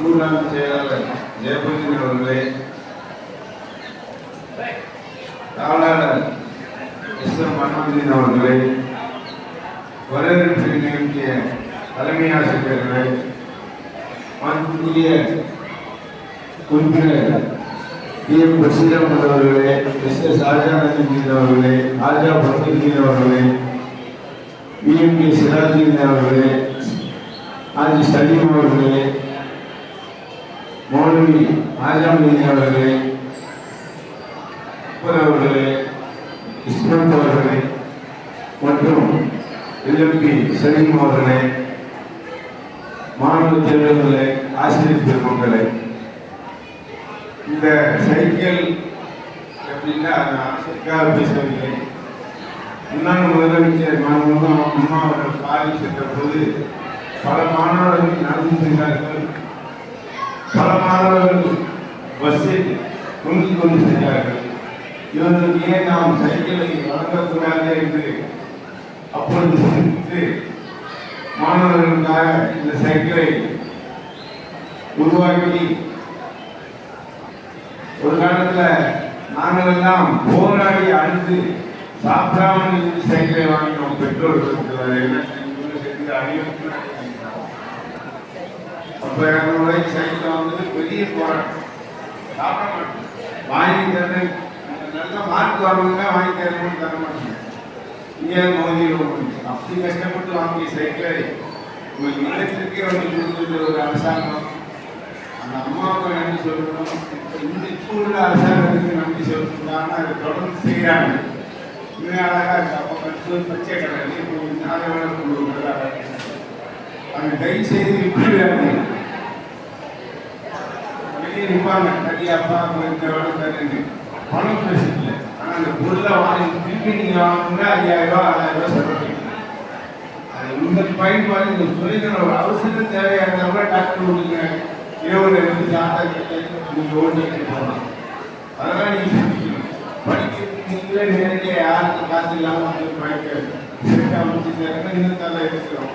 முன்னாள் செயலாளர் ஜெயபதி அவர்களே தாளாளர் எஸ் எம் மன்மோகன் அவர்களே வரவேற்பு நிகழ்த்திய தலைமை ஆசிரியர்களே உறுப்பினர் எம். பசீரமன் அவர்களே எஸ். எஸ். ஆஜானந்தன் அவர்களே ஆஜா பத்திரிகை அவர்களே கே. சிராஜுதீன் அவர்களே ஆஜி சலீம் அவர்களே தோழி ஆஜாமீன் அவர்களே அவர்களே இஸ்மத் அவர்களே மற்றும் எல்எம்பி சலீம் அவர்களே மாணவ செல்வங்களே ஆசிரியர் பெருமக்களே இந்த சைக்கிள் எப்படின்னா நான் பேசவில்லை முன்னாள் முதலமைச்சர் மாணவர்களும் அம்மா அவர்கள் பாதி சென்ற போது பல மாணவர்கள் நடந்து சென்றார்கள் பல மாணவர்கள் பஸ்ஸில் தொங்கிக் கொண்டு சென்றார்கள் இவர்களுக்கு ஏன் நாம் சைக்கிளை வழங்கக்கூடாது என்று அப்பொழுது சிந்தித்து மாணவர்களுக்காக இந்த சைக்கிளை உருவாக்கி ஒரு காலத்தில் நாங்கள் எல்லாம் போராடி அழுது சாப்பிடாமல் இருந்து சைக்கிளை வாங்கினோம். பெற்றோர்களுக்கு அது என்ன செஞ்சு செஞ்சு பெரிய போராட்டம் சாப்பிட மாட்டோம் வாங்கி தரேன். நல்ல மார்க் வரணுங்க வாங்கி தரணும்னு தர மாட்டேன் இங்கே மோதிடுவோம் அப்படி கஷ்டப்பட்டு வாங்கிய சைக்கிளை உங்கள் இல்லத்திற்கே வந்து கொடுத்தது ஒரு அரசாங்கம். அந்த அம்மாவுக்கு நன்றி சொல்லணும். இந்த இப்போ உள்ள அரசாங்கத்துக்கு நன்றி சொல்லணும்னா அதை தொடர்ந்து செய்கிறாங்க இன்னும் அழகாக இருக்கு. அப்போ பச்சை பச்சை கலர் நாளை நாலு வேலை கொண்டு வருகிறாங்க அவங்க தயவு செய்து விட்டுவிடாங்க வெளியே நிற்பாங்க. கட்டி அப்பா அம்மா பணம் பேசல ஆனால் அந்த பொருளை வாங்கி திருப்பி நீங்கள் ஐயாயிரம் ரூபா ஆறாயிரம் ரூபா அது பயன்பாடு இந்த ஒரு தேவையாக இருந்தால் கூட டாக்டர் இருந்து நீங்கள் ஓட்டிட்டு போகலாம். அதெல்லாம் நீங்கள் சிந்திக்கணும். நீங்களே நேரடியாக காசு இல்லாமல் வந்து படிக்க அமைச்சு இன்னும் இருக்கிறோம்.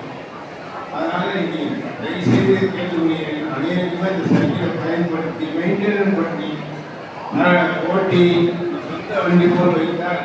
அதனால இன்னைக்கு கேட்டுக்கொள்கிறேன் அநேகமாக இந்த பயன்படுத்தி மெயின்டெனன் பண்ணி ஓட்டி சொந்த வண்டி போல் வைத்தால்